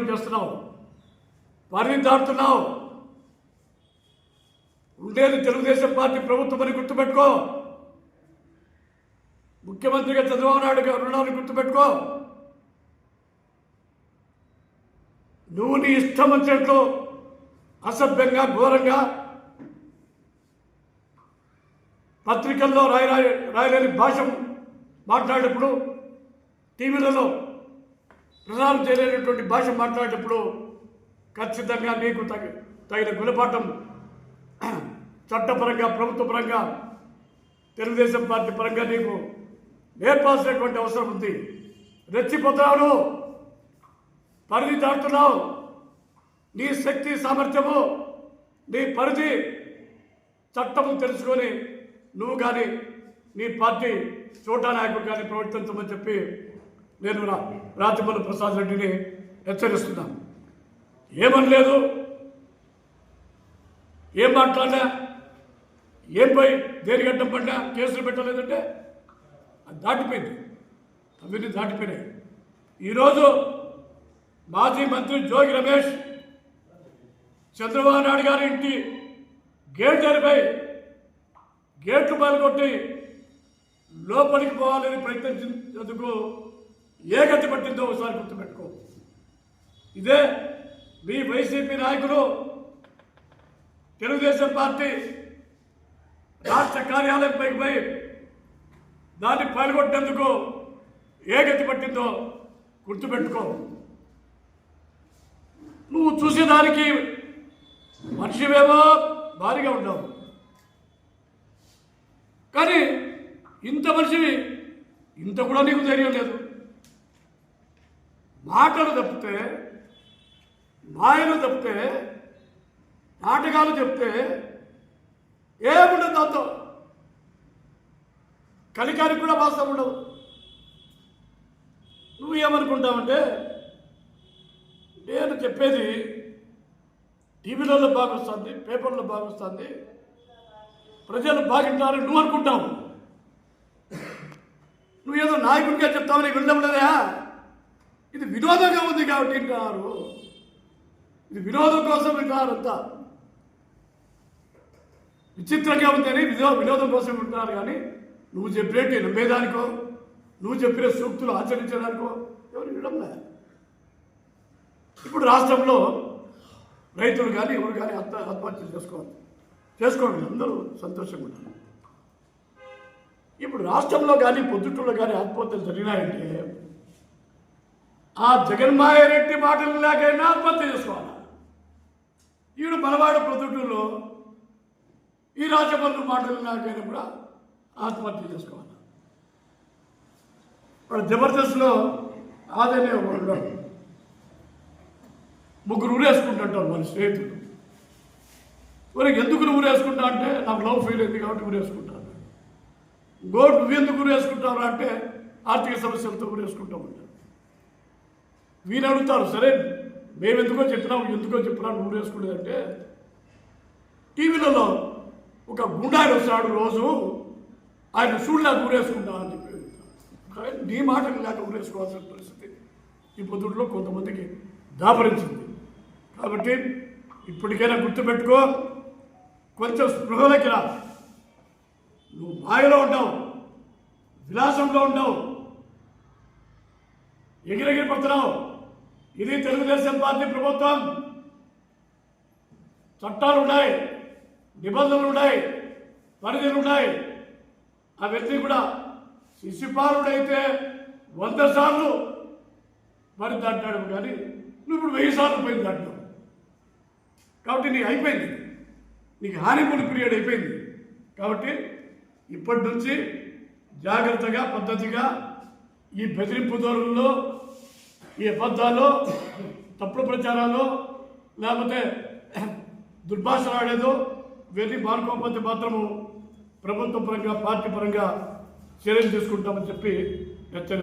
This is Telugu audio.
దుర్వినియోగం చేస్తున్నావు? వారిని దాటుతున్నావు ఉండేది తెలుగుదేశం పార్టీ ప్రభుత్వం అని గుర్తుపెట్టుకో. ముఖ్యమంత్రిగా చంద్రబాబు నాయుడు గారు ఉన్నారని గుర్తుపెట్టుకో. నువ్వు నీ ఇష్టం వచ్చినట్లు అసభ్యంగా ఘోరంగా పత్రికల్లో రాయ- రాయలేని భాష మాట్లాడేటప్పుడు టీవీలలో ప్రసారం చేయలేనటువంటి భాష మాట్లాడేటప్పుడు ఖచ్చితంగా నీకు తగ తగిన గుణపాఠం చట్టపరంగా ప్రభుత్వపరంగా తెలుగుదేశం పార్టీ పరంగా నీకు నేర్పాల్సినటువంటి అవసరం ఉంది. రెచ్చిపోతున్నావు పరిధి దాటుతున్నావు. నీ శక్తి సామర్థ్యము నీ పరిధి చట్టము తెలుసుకొని నువ్వు కానీ నీ పార్టీ చోటా నాయకుడు కానీ ప్రవర్తించమని చెప్పి నేను రా ప్రసాద్ రెడ్డిని హెచ్చరిస్తున్నాను ఏమనలేదు ఏం మాట్లాడినా? ఏం పోయి దేని గడ్డం పడినా? కేసులు పెట్టలేదంటే అది దాటిపోయింది. అవన్నీ దాటిపోయినాయి. ఈరోజు మాజీ మంత్రి జోగి రమేష్ చంద్రబాబు నాయుడు గారి ఇంటి గేట్ జరిపాయి గేట్లు పాల్గొట్టి లోపలికి పోవాలని ప్రయత్నించినందుకు ఏ గతి పట్టిందో ఒకసారి గుర్తుపెట్టుకో. ఇదే మీ వైసీపీ నాయకులు తెలుగుదేశం పార్టీ రాష్ట్ర కార్యాలయం పైకి పోయి దాన్ని పాల్గొట్టేందుకు ఏ గతి పట్టిందో గుర్తుపెట్టుకో. నువ్వు చూసేదానికి మనిషివేమో భారీగా ఉన్నావు. కానీ ఇంత మనిషివి ఇంత కూడా నీకు ధైర్యం లేదు. మాటలు తప్పితే మాయలు తప్పితే నాటకాలు చెప్తే ఏముండదు దాంతో. కలికానికి కూడా వాస్తవం ఉండవు నువ్వు ఏమనుకుంటావంటే నేను చెప్పేది టీవీలలో బాగా వస్తుంది పేపర్లో బాగా వస్తుంది ప్రజలు బాగుంటారని నువ్వు అనుకుంటావు. నువ్వు ఏదో నాయకుడిగా చెప్తావని వినడం లేదా? ఇది వినోదంగా ఉంది కాబట్టి వింటున్నారు ఇది వినోదం కోసం వింటున్నారు అంతా విచిత్రంగా ఉందని వినో వినోదం కోసం వింటున్నారు కానీ నువ్వు చెప్పేటి నమ్మేదానికో నువ్వు చెప్పిన సూక్తులు ఆచరించడానికో ఎవరు వినడం ఇప్పుడు రాష్ట్రంలో రైతులు కానీ ఎవరు కానీ ఆత్మ ఆత్మహత్యలు చేసుకోవాలి. చేసుకోండి అందరూ సంతోషంగా ఉంటారు ఇప్పుడు రాష్ట్రంలో కానీ పొద్దుటూరులో కానీ ఆత్మహత్యలు జరిగినాయంటే ఆ జగన్మాయ రెడ్డి మాటలు లేకైనా ఆత్మహత్య చేసుకోవాలి? ఈడు మనవాడు ప్రొద్దుటూరులో ఈ రాజబంధు మాటలు లేకైనా కూడా ఆత్మహత్య చేసుకోవాలి? ఇప్పుడు జబర్దస్త్లో ఆదనే ఉన్నాడు ముగ్గురు ఊరేసుకుంటుంటారు మన స్నేహితులు. మరి ఎందుకు నువ్వు ఊరేసుకుంటా అంటే నాకు లవ్ ఫెయిల్ అయింది కాబట్టి ఊరేసుకుంటాను. గోడ్ నువ్వెందుకు ఊరేసుకుంటావు అంటే ఆర్థిక సమస్యలతో ఊరేసుకుంటా ఉంటారు వీరు అడుగుతారు సరే మేమెందుకో చెప్పినాం ఎందుకో చెప్పినా నువ్వు ఊరేసుకునేదంటే టీవీలలో ఒక గుండాయి వస్తాడు రోజు ఆయన చూడలే ఊరేసుకుంటా అని చెప్పి నీ మాటలు లేక ఊరేసుకోవాల్సిన పరిస్థితి ఈ పొద్దుట్లో కొంతమందికి దాపరించింది. కాబట్టి ఇప్పటికైనా గుర్తుపెట్టుకో కొంచెం స్పృహలోకి రా నువ్వు మాయలో ఉంటావు విలాసంలో ఉంటావు ఎగిరెగిరి పడుతున్నావు. ఇది తెలుగుదేశం పార్టీ ప్రభుత్వం. చట్టాలు ఉన్నాయి నిబంధనలు ఉన్నాయి పరిధులు ఉన్నాయి. ఆ వ్యక్తి కూడా శిశుపాలుడైతే వంద సార్లు మరి దాటాడు కానీ నువ్వు ఇప్పుడు వెయ్యి సార్లు పోయింది దాంట్లో కాబట్టి నీకు అయిపోయింది నీకు హానిమూన్ పీరియడ్ అయిపోయింది. కాబట్టి ఇప్పటి నుంచి జాగ్రత్తగా పద్ధతిగా ఈ బెదిరింపు ధోరణుల్లో ఈ అబద్ధాలు తప్పుడు ప్రచారాలు లేకపోతే దుర్భాషలు ఆడేదో వెళ్ళి మానుకోకపోతే మాత్రము ప్రభుత్వ పరంగా పార్టీ పరంగా చర్యలు తీసుకుంటామని చెప్పి హెచ్చరి